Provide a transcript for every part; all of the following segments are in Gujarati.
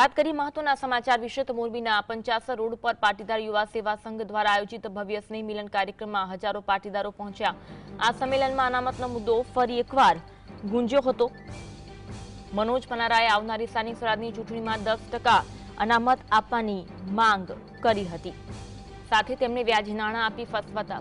વાત કરી મહત્વના સમાચાર વિશે તો મોરબીના પંચાસર રોડ પર પાટીદાર યુવા સેવા સંઘ દ્વારા આયોજિત ભવ્ય સ્નેહ મિલન કાર્યક્રમમાં હજારો પાટીદારો પહોંચ્યા. આ સંમેલનમાં અનામતનો મુદ્દો ફરી એકવાર ગુંજ્યો હતો. મનોજ પનારાએ આવનારી સ્થાનિક સ્વરાજની ચૂંટણીમાં દસ અનામત આપવાની માંગ કરી હતી. સાથે તેમણે વ્યાજ નાણાં આપી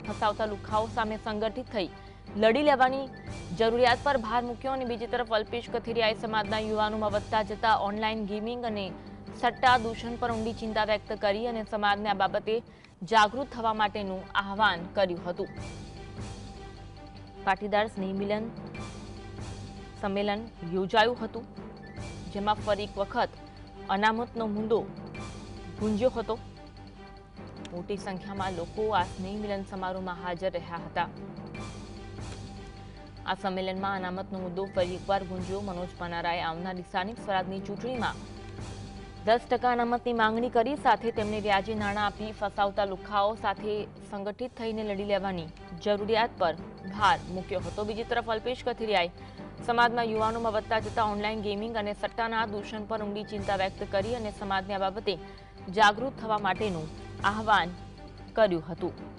ફસાવતા લુખાઓ સામે સંગઠિત થઈ લડી લેવાની જરૂરિયાત પર ભાર મૂક્યો અને બીજી તરફ અલ્પેશ કથિરિયાએ સમાજના યુવાનોમાં વધતા જતા ઓનલાઈન ગેમિંગ અને સટ્ટા દૂષણ પર ઊંડી ચિંતા વ્યક્ત કરી અને સમાજને આ બાબતે જાગૃત થવા માટેનું આહવાન કર્યું હતું. પાટીદાર સ્નેહમિલન સંમેલન યોજાયું હતું, જેમાં ફરી એક વખત અનામતનો મુદ્દો ગુંજ્યો હતો. મોટી સંખ્યામાં લોકો આ સ્નેહ મિલન સમારોહમાં હાજર રહ્યા હતા. આ સંમેલનમાં અનામતનો મુદ્દો ફરી એકવાર ગુંજ્યો. મનોજ પનારાએ આવનારી સ્થાનિક સ્વરાજની ચૂંટણીમાં દસ ટકા અનામતની માંગણી કરી. સાથે તેમને વ્યાજે નાણાં આપી, ફસાવતા લુખાઓ સાથે સંગઠિત થઈને લડી લેવાની જરૂરિયાત પર ભાર મૂક્યો હતો. બીજી તરફ અલ્પેશ કથિરિયાએ સમાજમાં યુવાનોમાં વધતા જતા ઓનલાઈન ગેમિંગ અને સટ્ટાના દૂષણ પર ઊંડી ચિંતા વ્યક્ત કરી અને સમાજને આ બાબતે જાગૃત થવા માટેનું આહવાન કર્યું હતું.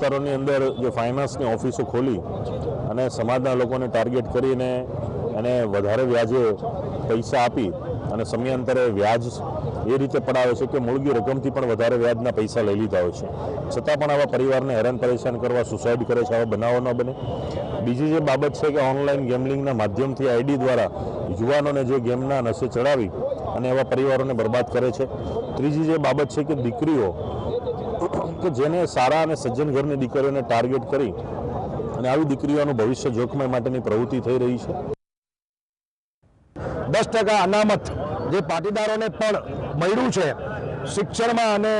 વિસ્તારોની અંદર જે ફાઇનાન્સની ઓફિસો ખોલી અને સમાજના લોકોને ટાર્ગેટ કરીને એને વધારે વ્યાજે પૈસા આપી અને સમયાંતરે વ્યાજ એ રીતે પડાવે છે કે મૂળગી રકમથી પણ વધારે વ્યાજના પૈસા લઈ લીધા હોય છે. છતાં પણ આવા પરિવારને હેરાન પરેશાન કરવા સુસાઇડ કરે છે, આવા બનાવો ન બને. બીજી જે બાબત છે કે ઓનલાઈન ગેમલિંગના માધ્યમથી આઈડી દ્વારા યુવાનોને જે ગેમના નશે ચડાવી અને એવા પરિવારોને બરબાદ કરે છે. ત્રીજી જે બાબત છે કે દીકરીઓ કે જેને સારા અને સજ્જન ઘરની દીકરીઓને ટાર્ગેટ કરી અને આવી દીકરીઓનું ભવિષ્ય જોખમાય માટેની પ્રવૃત્તિ થઈ રહી છે. દસ ટકા અનામત જે પાટીદારોને પણ મળ્યું છે શિક્ષણમાં અને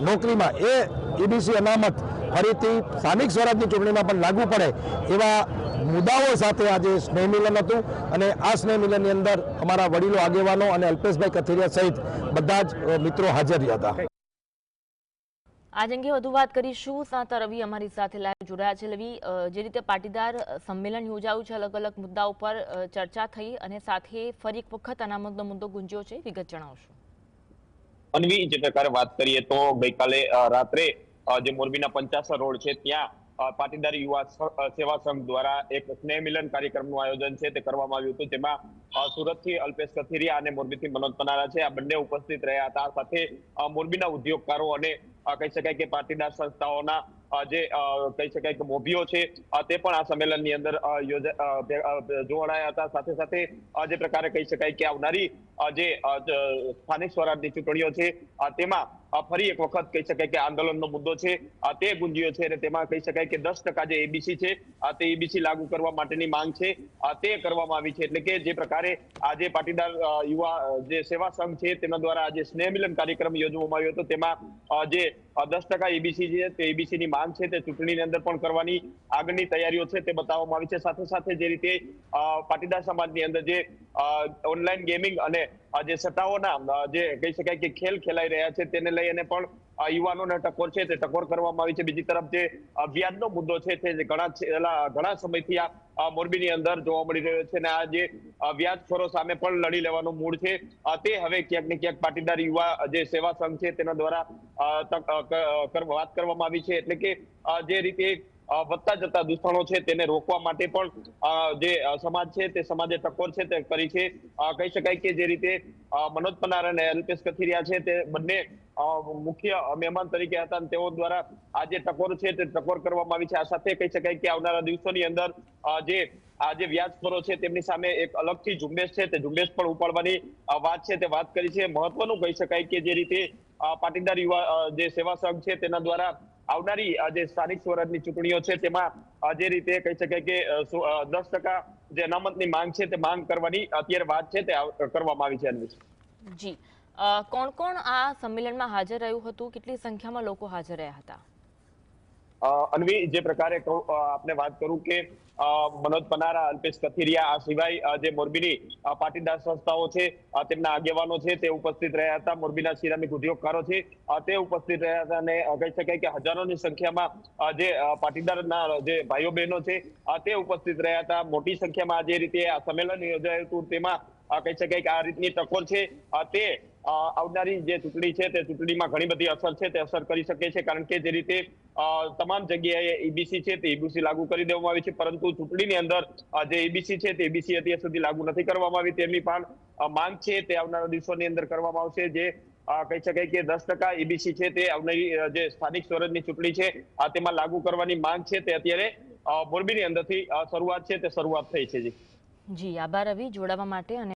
નોકરીમાં, એ ઈબીસી અનામત ફરીથી સ્થાનિક સ્વરાજની ચૂંટણીમાં પણ લાગુ પડે એવા મુદ્દાઓ સાથે આજે સ્નેહ મિલન હતું અને આ સ્નેહ મિલનની અંદર અમારા વડીલો આગેવાનો અને અલ્પેશભાઈ કથિરિયા સહિત બધા જ મિત્રો હાજર રહ્યા હતા. આજ અંગે વધુ વાત કરીશું. સાતા રવિ અમારી સાથે લાઈવ જોડાયા છે. રવિ જે રીતે પાટીદાર સંમેલન યોજાયું છે, અલગ અલગ મુદ્દા ઉપર ચર્ચા થઈ અને સાથે ફરી એક વખત અનામતનો મુદ્દો ગુંજ્યો છે. વિગત જણાવશો. અનવી જે પ્રકારે વાત કરીએ તો ગઈકાલે રાત્રે જે મોરબીના પંચાસર રોડ છે, ત્યાં પાટીદાર યુવા સેવા સંઘ દ્વારા એક સ્નેહ મિલન કાર્યક્રમનું આયોજન છે, તે કરવામાં આવ્યું હતું. તેમાં સુરતથી અલ્પેશ કથિરિયા અને મોરબીથી મનોજ પનારા છે. આ બંને ઉપસ્થિત રહ્યા હતા. સાથે મોરબીના ઉદ્યોગકારો અને કહી શકાય કે પાટીદાર સંસ્થાઓના જે કહી શકાય કે મોભીઓ છે તે પણ આ સંમેલનની અંદર જોડાયા હતા. સાથે સાથે જે પ્રકારે કહી શકાય કે આવનારી જે સ્થાનિક સ્વરાજની ચૂંટણીઓ છે તેમાં ફરી એક વખત કહી શકાય કે આંદોલનનો મુદ્દો છે તે ગુંજ્યો છે અને તેમાં કહી શકાય કે દસ ટકા જે એબીસી છે તે એબીસી લાગુ કરવા માટેની માંગ છે તે કરવામાં આવી છે. એટલે કે જે પ્રકારે આજે પાટીદાર યુવા જે સેવા સંઘ છે, તેના દ્વારા આજે સ્નેહ મિલન કાર્યક્રમ યોજવામાં આવ્યો હતો. તેમાં જે દસ ટકા એબીસી છે, તે એબીસી ની માંગ છે તે ચૂંટણીની અંદર પણ કરવાની આગળની તૈયારીઓ છે તે બતાવવામાં આવી છે. સાથે સાથે જે રીતે પાટીદાર સમાજની અંદર જે ઓનલાઈન ગેમિંગ અને જે સટ્ટાઓના જે કહી શકાય કે ખેલ ખેલાઈ રહ્યા છે તેને લઈ અને પણ યુવાનોને ટકોર છે તે ટકોર કરવામાં આવી છે. બીજી તરફ જે વ્યાજનો મુદ્દો છે તે ઘણા ઘણા સમયથી આ મોરબીની અંદર જોવા મળી રહ્યો છે અને આ જે વ્યાજખોરો સામે પણ લડી લેવાનું મૂડ છે. તે હવે ક્યાંક ને ક્યાંક પાટીદાર યુવા જે સેવા સંઘ છે તેના દ્વારા વાત કરવામાં આવી છે. એટલે કે જે રીતે વધતા જતા દૂષણો છે તેને રોકવા માટે પણ જે સમાજ છે તે સમાજે ટકોર છે તે કરી છે. કહી શકાય કે જે રીતે મનોજ પનાર અને અલ્પેશ કથિરિયા છે તે બંને મુખ્ય મહેમાન તરીકે હતા અને તેઓ દ્વારા આ જે ટકોર છે તે ટકોર કરવામાં આવી છે. આ સાથે કહી શકાય કે આવનારા દિવસોની અંદર જે, આ જે વ્યાજખોરો છે તેમની સામે એક અલગથી ઝુંબેશ છે. તે ઝુંબેશ પણ ઉપાડવાની વાત છે તે વાત કરી છે. મહત્વનું કહી શકાય કે જે રીતે પાટીદાર યુવા જે સેવા સંઘ છે તેના દ્વારા આવનારી જે સ્થાનિક સ્વરાજની ચૂંટણીઓ છે, તેમાં જે રીતે કહી શકાય કે દસ ટકા જે અનામતની માંગ છે, તે માંગ કરવાની અત્યારે વાત છે, તે કરવામાં આવી છે જી. કોણ કોણ આ સંમેલનમાં હાજર રહ્યું હતું? કેટલી સંખ્યામાં લોકો હાજર રહ્યા હતા? અન્વી, જે પ્રકારે આપને વાત કરું કે મનોજ પનારા, અલ્પેશ કથિરિયા, આ સિવાય જે મોરબીની પાટીદાર સંસ્થાઓ છે તેમના આગેવાનો છે, તે ઉપસ્થિત રહ્યા હતા. મોરબીના સિરામિક ઉદ્યોગકારો છે તે ઉપસ્થિત રહ્યા હતા અને કહી શકાય કે હજારોની સંખ્યામાં જે પાટીદારના જે ભાઈઓ બહેનો છે તે ઉપસ્થિત રહ્યા હતા. મોટી સંખ્યામાં જે રીતે આ સંમેલન યોજાયું હતું, તેમાં કહી શકાય કે આ રીતની ટકોર છે. તે આવનારી જે ચૂંટણી છે તે ચૂંટણીમાં ઘણી બધી અસર છે, તે અસર કરી શકે છે. કારણ કે જે રીતે તમામ જગ્યાએ ઈબીસી છે તે ઈબીસી લાગુ કરી દેવામાં આવી છે. પરંતુ ચૂંટણીની અંદર જે ઈબીસી છે તે ઈબીસી અત્યાર સુધી લાગુ નથી કરવામાં આવી. તેમની પણ માંગ છે તે આવનારા દિવસોની અંદર કરવામાં આવશે. જે કહી શકાય કે દસ ટકા ઈબીસી છે તે આવનારી જે સ્થાનિક સ્વરાજની ચૂંટણી છે તેમાં લાગુ કરવાની માંગ છે તે અત્યારે મોરબીની અંદરથી શરૂઆત છે, તે શરૂઆત થઈ છે જી. જી, આભાર રવિ. જોડાવા માટે